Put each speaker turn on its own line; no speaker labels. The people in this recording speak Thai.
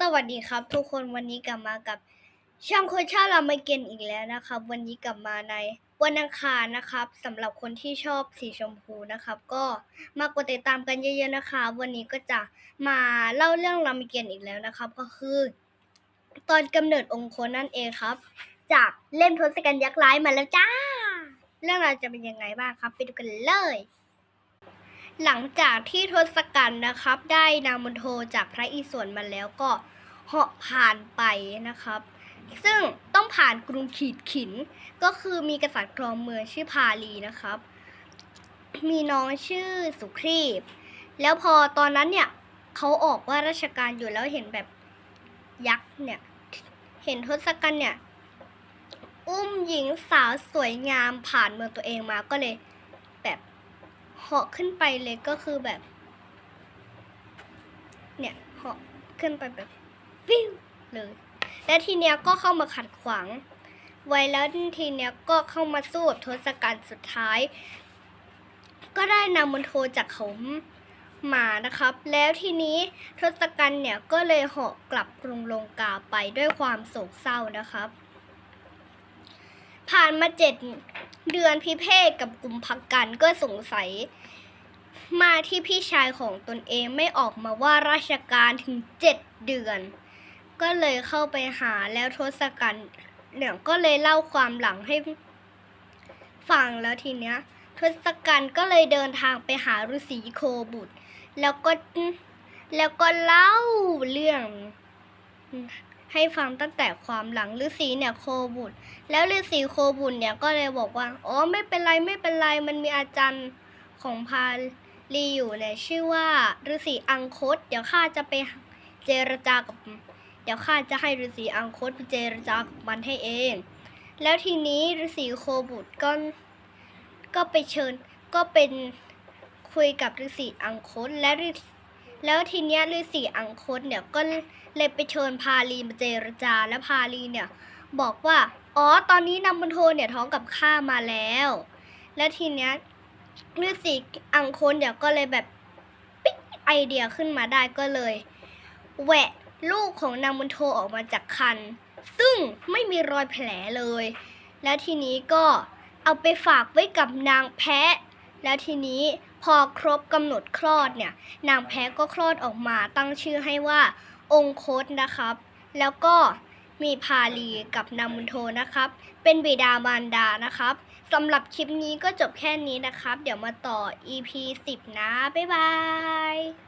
สวัสดีครับ ทุกคนวันนี้กลับมากับช่างโคชารามาเกนอีกแล้วนะครับ วันนี้กลับมาในวันอังคารนะครับสำหรับคนที่ชอบสีชมพูนะครับ ก็มากดติดตามกันเยอะๆนะคะ วันนี้ก็จะมาเล่าเรื่องรามเกนอีกแล้วนะครับ ก็คือ ตอนกำเนิดองค์โคนั่นเองครับ จากเล่มทศกัณฐ์ยักษ์ร้ายมาแล้วจ้า เรื่องราวจะเป็นยังไงบ้างครับ ไปดูกันเลย หลังจากที่ทศกัณฐ์นะครับ ได้นางมณโทจากพระอิศวรมาแล้วก็เหาะผ่านไปนะครับ ซึ่งต้องผ่านกรุงขีดขิน ก็คือมีกษัตริย์ครองเมืองชื่อพาลีนะครับ มีน้องชื่อสุครีบ แล้วพอตอนนั้นเนี่ยเขาออกว่าราชการอยู่แล้วเห็นแบบยักษ์เนี่ย เห็นทศกัณฐ์เนี่ย อุ้มหญิงสาวสวยงามผ่านเมืองตัวเองมาก็เลย เหาะขึ้นไปเลยก็คือแบบ เนี่ยเหาะขึ้นไปแบบวิวเลย แล้วทีเนี้ยก็เข้ามาขัดขวาง ไว้แล้วทีเนี้ยก็เข้ามาสู้กับทศกัณฐ์สุดท้าย ก็ได้นำมณโทจากเขามานะครับ แล้วทีนี้ทศกัณฐ์เนี่ยก็เลยเหาะกลับกรุงลงกาไปด้วยความโศกเศร้านะครับ ผ่านมาเจ็ดเดือนพิเภกกับกลุ่มพักกันก็สงสัย มาที่พี่ชายของตนเองไม่ออกมาว่าราชการถึงเจ็ดเดือน ก็เลยเข้าไปหาแล้วทศกัณฐ์เนี่ยก็เลยเล่าความหลังให้ฟังแล้วทีเนี้ยทศกัณฐ์ก็เลยเดินทางไปหาฤาษีโคบุตร แล้วก็แล้วก็เล่าเรื่อง ให้ฟังตั้งแต่ความหลังฤาษีเนี่ยโคบุตร แล้วฤาษีโคบุตรเนี่ยก็เลยบอกว่าอ๋อไม่เป็นไรไม่เป็นไรมันมีอาจารย์ของพาลีอยู่เนี่ยชื่อว่าฤาษีอังคต เดี๋ยวข้าจะไปเจรจากับ เดี๋ยวข้าจะให้ฤาษีอังคตไปเจรจากับมันให้เอง แล้วทีนี้ฤาษีโคบุตรก็ก็ไปเชิญก็เป็นคุยกับฤาษีอังคตและฤา แล้วทีเนี้ยฤาษีอังคตเนี่ยก็เลยไปเชิญพาลีมาเจรจาและพาลีเนี่ยบอกว่าอ๋อตอนนี้นำมณโทเนี่ยท้องกับข้ามาแล้ว แล้วทีเนี้ยฤาษีอังคนเดี๋ยวก็เลยแบบปิ๊งไอเดียขึ้นมาได้ก็เลยแหวะลูกของนางมณโทออกมาจากคัน ซึ่งไม่มีรอยแผลเลย แล้วทีนี้ก็เอาไปฝากไว้กับนางแพะ แล้วทีนี้ พอครบกำหนดคลอดเนี่ย นางแพ้ก็คลอดออกมาตั้งชื่อให้ว่าองคตนะครับ แล้วก็มีพาลีกับนางมุนโทนะครับ เป็นบิดามารดานะครับสำหรับคลิปนี้ก็จบแค่นี้นะครับ เดี๋ยวมาต่อ EP 10 นะ บ๊ายบาย